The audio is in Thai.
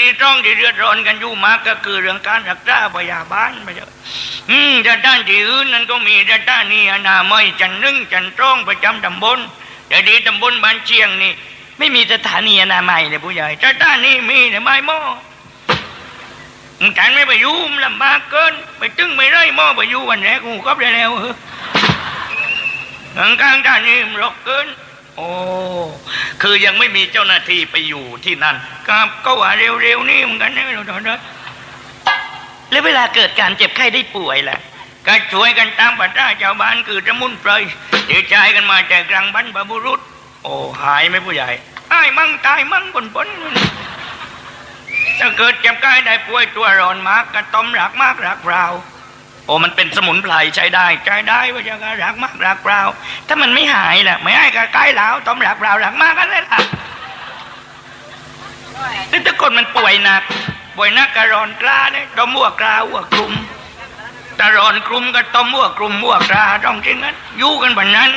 ที่ต้องที่เดือดร้อนกันอยู่มากก็คือเรื่องการรักษาพยาบาลไปเถอะอืมแต่ด้านที่อื่นนั้นก็มีแต่ด้านนี้อนามัยจันนึ่งจันตรองประจำตำบลแต่ดีตำบลบ้านเชียงนี่ ไม่มีสถานีอนามัยเลยผู้ใหญ่แต่ด้านนี้มีแต่ไม้หม้อฉันไม่ไปยุ่มลำบากเกิน ไปตึงไม่ได้หม้อไปยู่วันแรกกูก็ได้แล้วเออข้างข้างๆด้านนี้มรกเกิน โอ้คือยังไม่มีเจ้าหน้าที่ไปอยู่ที่นั่นครับก็ว่าเร็วๆนี่เหมือนกันนะเราตอนนั้นแล้วเวลาเกิดการเจ็บไข้ได้ป่วยล่ะก็ช่วยกันตามปัญหาชาวบ้านคือสมุนไพรเดี๋ยวใจกันมาจากกลางบรรพบุรุษ โอ้หายไหมผู้ใหญ่ตายมั่งตายมั่งบนบนถ้าเกิดเจ็บไข้ได้ป่วยตัวร้อนมากก็ต้มรักมากรักเปล่า โอ้มันเป็นสมุนไพรใช้ได้ใช้ได้ว่าจะรักมากรักเปล่าถ้ามันไม่หายล่ะไม่ให้ก็ใกล้แล้วต้มรักเปล่ารักมากกันเลยล่ะนี่ถ้าคนมันป่วยหนักป่วยหนักกระรอนกล้าเนี่ยต้มหัวกล้าหัวกลุ่มกระรอนกลุ่มก็ต้มหัวกลุ่มหัวกราต้องจริงนั้นยู่กันแบบนั้น